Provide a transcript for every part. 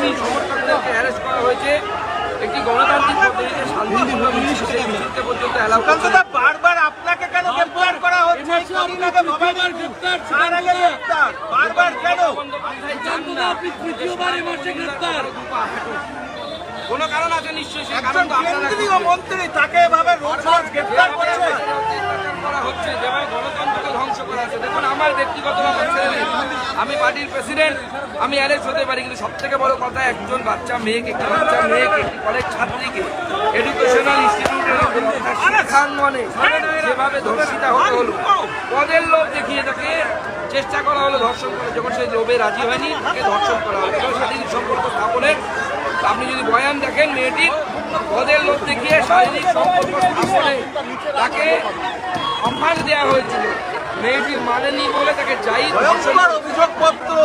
মিছিলকে একটি গণতান্ত্রিক পদ্ধতিতে শান্তিপূর্ণ মিছিলকে পর্যন্ত অ্যালাউ বারবার আপনাকে কেন গ্রেফতার করা হচ্ছে? গ্রেফতার বারবার কেন? বন্দ্যোপাধ্যায় চান না। কোনো কারণ আছে নিশ্চয়ই সেই কারণ মন্ত্রী তাকে এভাবে রোজ রোজ গ্রেফতার করছে? করা হচ্ছে যেভাবে গণতন্ত্রকে দেখুন, আমার ব্যক্তিগত। আমি পার্টির প্রেসিডেন্ট, আমি অ্যারেস্ট হতে পারি, কিন্তু সব থেকে বড় কথা, একজন বাচ্চা, মেয়েকে, একটি বাচ্চা, মেয়েকে, একটি কলেজ ছাত্রীকে এডুকেশনাল যেভাবে ধর্ষিতা হতে হলো, পদের লোভ দেখিয়ে তাকে চেষ্টা করা হলো, ধর্ষণ করে। যখন সেই লোভে রাজি হয়নি, তাকে ধর্ষণ করা হলো। শারীরিক সম্পর্ক স্থাপনের আপনি যদি বয়ান দেখেন মেয়েটির পদের লোভ দেখিয়ে শারীরিক সম্পর্ক স্থাপনে তাকে অফার দেওয়া হয়েছিল। মেয়েটির বলে তাকে যাই অভিযোগপত্র।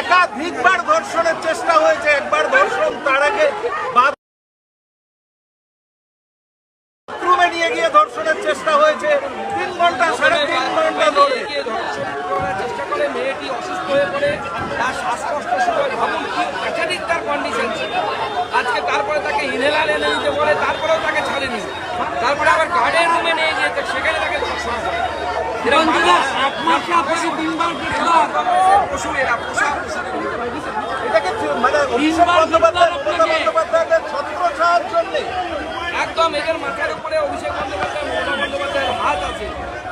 একাধিকবার ধর্ষণের চেষ্টা হয়েছে একবার ধর্ষণ তার আগে বাথরুমে নিয়ে গিয়ে ধর্ষণের চেষ্টা হয়েছে। তিন ঘণ্টা সাড়ে তিন ঘণ্টা ধরে। মেয়েটিকে ধর্ষণ করার চেষ্টা করে মেয়েটি অসুস্থ হয়ে পড়ে। তার শ্বাসকষ্ট শুরু ভাবুন কি একাধিক তার কন্ডিশন ছিল। আজকে তারপরে তাকে ইনহেলার এনে দিতে বলে তারপরেও তাকে ছাড়েনি। তারপরে আবার গার্ডের রুমে নিয়ে গিয়েছে সেখানে তাকে মানে একদম এদের মাথার উপরে অভিষেক বন্দ্যোপাধ্যায় মমতা বন্দ্যোপাধ্যায়ের হাত আছে।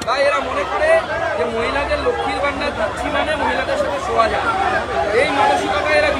তাই এরা মনে করে যে মহিলাদের লক্ষ্মীর ভান্ডার দিচ্ছি মানে মহিলাদের সাথে শোয়া যায়। এই মানসিকতা এরা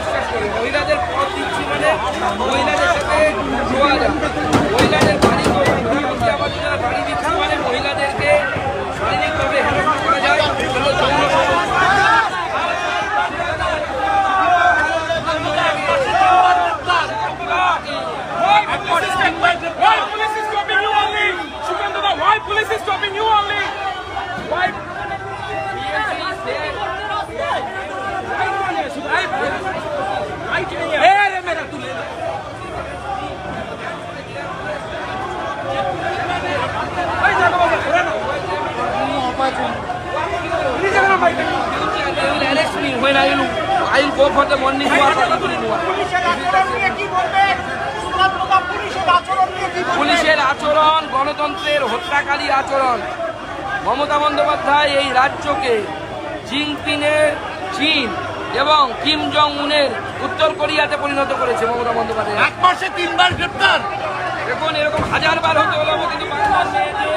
পুলিশের আচরণ গণতন্ত্রের হত্যাকারী আচরণ। মমতা বন্দ্যোপাধ্যায় এই রাজ্যকে জিনপিনের চীন এবং কিম জং উনের উত্তর কোরিয়াতে পরিণত করেছে মমতা বন্দ্যোপাধ্যায়। এক মাসে তিনবার গ্রেপ্তার। দেখুন এরকম হাজারবার হতে হলো কিন্তু বাংলার মেয়েদের